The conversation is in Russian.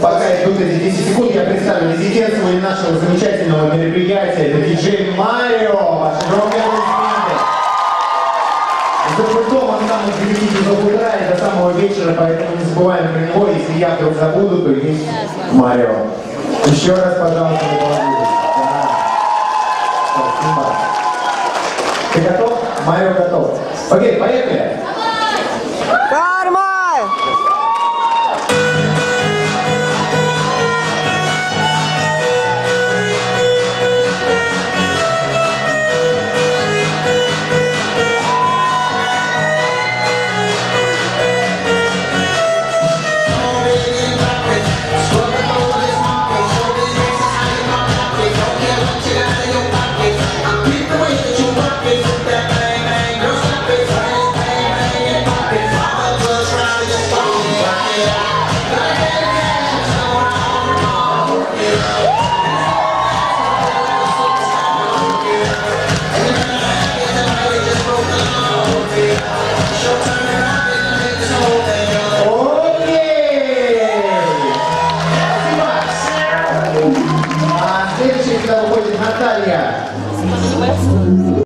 Пока идут эти 10 секунд, я представлю резидентство нашего замечательного мероприятия. Это диджей Марио. Ваши громкие аплодисменты. За пультом он там из 9 часов утра до самого вечера, поэтому не забываем про него. Если я вдруг забуду, то есть Марио. Еще раз, пожалуйста. Да. Спасибо. Ты готов? Марио готов. Окей, поехали. Наталья.